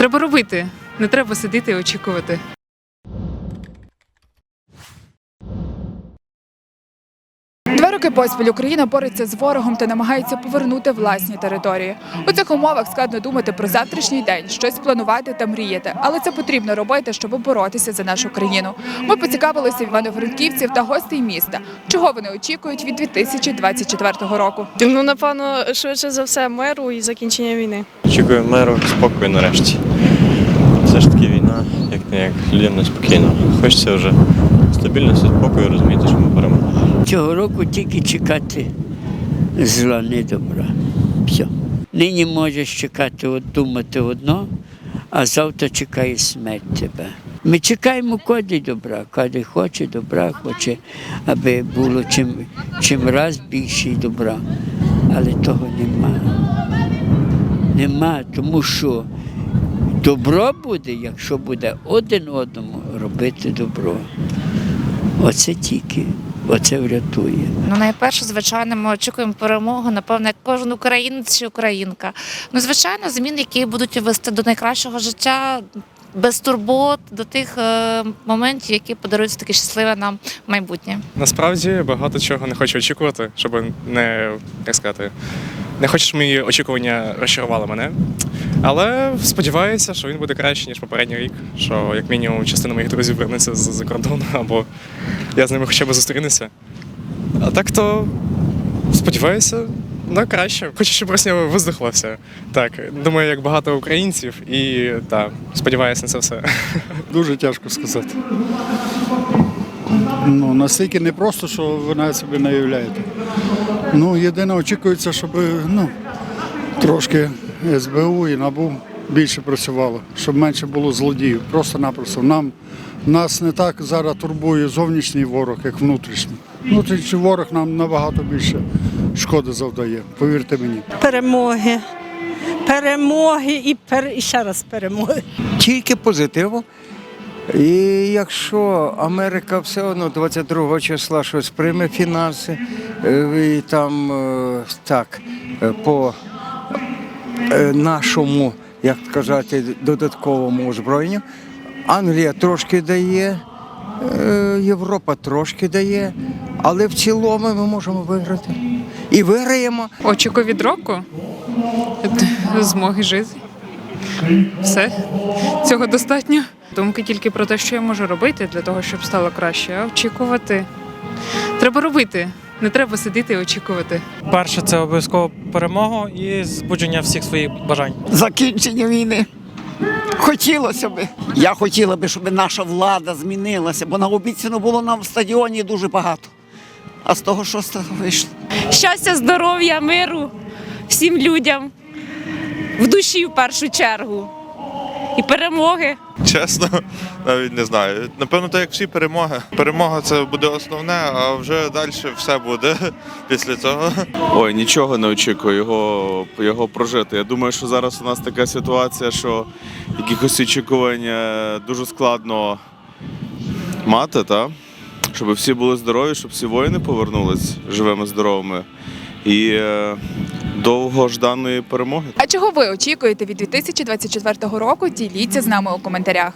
Треба робити. Не треба сидіти і очікувати. Два роки поспіль Україна бореться з ворогом та намагається повернути власні території. У цих умовах складно думати про завтрашній день, щось планувати та мріяти, але це потрібно робити, щоб боротися за нашу країну. Ми поцікавилися івано-франківців та гостей міста, чого вони очікують від 2024 року. Ну, напевно, швидше за все, миру і закінчення війни. Очікую миру, спокою нарешті. Все ж таки війна, як не як людям неспокійно. Хочеться вже стабільності, спокою, розуміти, що ми. Цього року тільки чекати зла, не добра. Все. Нині можеш чекати, от, думати одно, а завтра чекає смерть тебе. Ми чекаємо кожен добра, кожен хоче добра, хоче, аби було чим, чим раз більше добра. Але того нема. Нема, тому що добро буде, якщо буде один одному робити добро. Оце тільки, оце врятує. Ну, найперше, звичайно, ми очікуємо перемогу, напевно, як кожен українець чи українка. Ну, звичайно, зміни, які будуть вести до найкращого життя. Без турбот до тих е, моментів, які подарують таке щасливе нам майбутнє. Насправді багато чого не хочу очікувати, щоб не як сказати, не хочу, щоб мої очікування розчарували мене. Але сподіваюся, що він буде краще, ніж попередній рік. Що як мінімум частина моїх друзів вернеться з-за кордону, або я з ними хоча б зустрінуся. А так то сподіваюся на краще. Хочу, щоб Росія виздихла. Так, думаю, як багато українців, і так, сподіваюся на це все. Дуже тяжко сказати. Ну, настільки непросто, що ви навіть собі не уявляєте. Ну, єдине очікується, щоб ну, трошки СБУ і НАБУ більше працювало, щоб менше було злодіїв. Просто-напросто. Нам нас не так зараз турбує зовнішній ворог, як внутрішній. Внутрішній ворог нам набагато більше шкоди завдає, повірте мені. перемоги. Перемоги і, пер... і ще раз перемоги. тільки позитиву. І якщо Америка все одно 22 числа щось прийме фінанси, е, і там е, так е, по е, нашому, як сказати, додатковому озброєнню, Англія трошки дає, е, Європа трошки дає, але в цілому ми можемо виграти. І виграємо. Очікую від року змоги жити. Все. Цього достатньо. Думки тільки про те, що я можу робити для того, щоб стало краще, а очікувати. Треба робити. Не треба сидіти і очікувати. Перше це обов'язково перемога і збудження всіх своїх бажань. закінчення війни. Хотілося би. Я хотіла би, щоб наша влада змінилася, бо наобіцяно було нам в стадіоні дуже багато. А з того, що вийшло. Щастя, здоров'я, миру всім людям в душі в першу чергу. І перемоги. Чесно, навіть не знаю. Напевно, так як всі перемоги. Перемога це буде основне, а вже далі все буде після цього. Ой, нічого не очікую його, його прожити. Я думаю, що зараз у нас така ситуація, що якихось очікувань е, дуже складно мати, та? щоб всі були здорові, щоб всі воїни повернулись живими, здоровими і е, довгожданої перемоги. А чого ви очікуєте від 2024 року? Діліться з нами у коментарях.